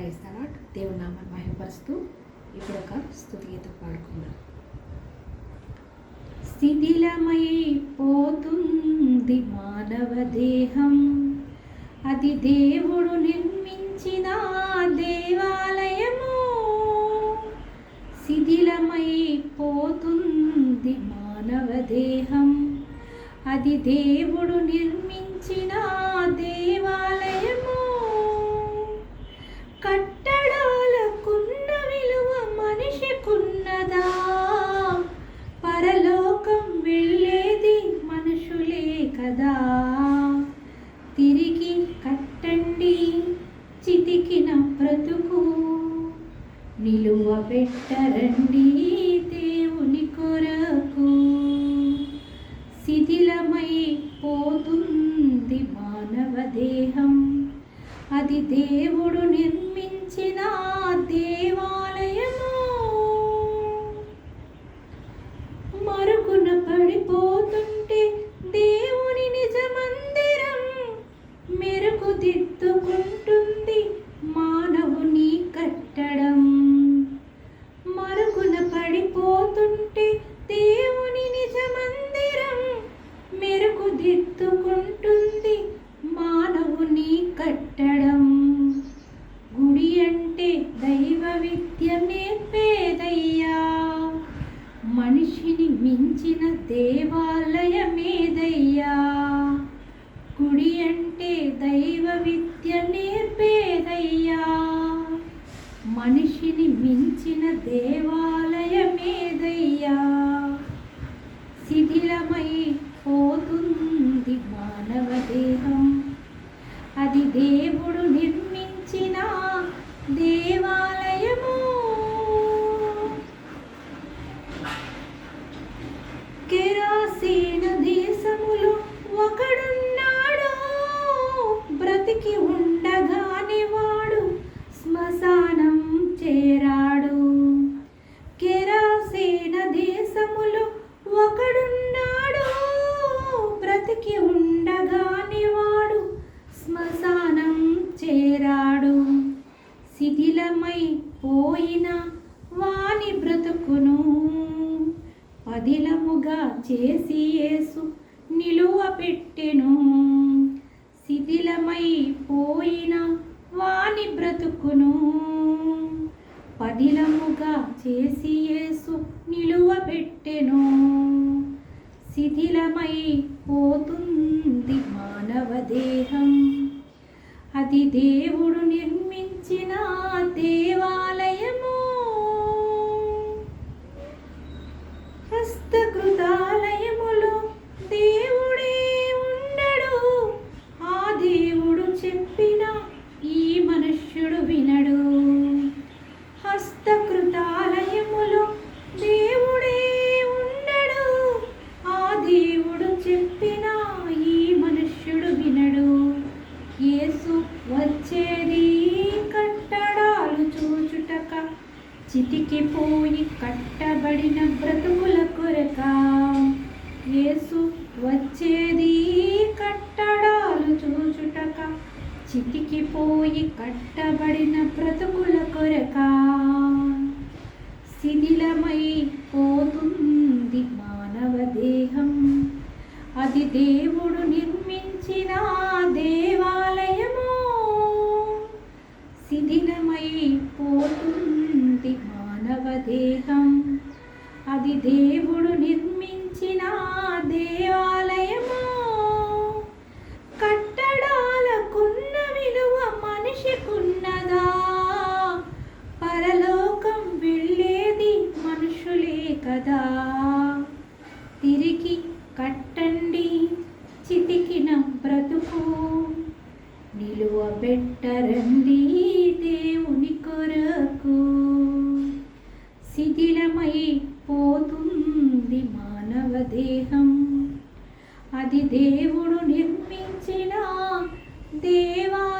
ఇస్తాను దేవుని నామాన్ని మహిమపరుస్తూ ఇప్పుడు ఒక స్థుతి గీతం పాడుకుందాం శిథిలమైపోతుంది మానవ దేహం. అది దేవుడు నిర్మించిన దేవాలయము. శిథిలమైపోతుంది మానవ దేహం. అది దేవుడు నిర్మించిన దేవ కదా. తిరిగి కట్టండి చితికిన బ్రతుకు. నిలువ పెట్టరండి దేవుని కొరకు. శిథిలమై పోతుంది మానవ దేహం. అది దేవుడు నిర్మించిన దేవాలయము విద్య నేర్పేదయ్యా మనిషిని మించిన దేవాలయమేదయ్యా. గుడి అంటే దైవ విద్య నేర్పేదయ్యా మనిషిని మించిన దేవాలయమేదయ్యా. పోయిన వాని బ్రతుకును. పదిలముగా చేసి యేసు నిలువ పెట్టెను. శిథిలమై పోయిన వాని బ్రతుకును. పదిలముగా చేసి యేసు నిలువ పెట్టెను. శిథిలమై పోతుంది మానవ దేహం. అది దేవుడు నిర్మించిన దేవాలయం. చితికిపోయి కట్టబడిన బ్రతుకుల కొరక. యేసు వచ్చేది కట్టడాలు చూచుటక. చితికిపోయి కట్టబడిన బ్రతుకుల కొరక. శిథిలమై పోతుంది మానవ దేహం. అది దేవ దేహం అది దేవుడు నిర్మించిన దేవాలయము? కట్టడాలకున్న విలువ మనిషికున్నదా? పరలోకం వెళ్ళేది మనుషులే కదా. తిరిగి కట్టండి చితికిన బ్రతుకు. నిలువ పెట్టరండి దేవుని కొరకు. క్షీణమై పోతుంది మానవ దేహం. అది దేవుడు నిర్మించిన దేవా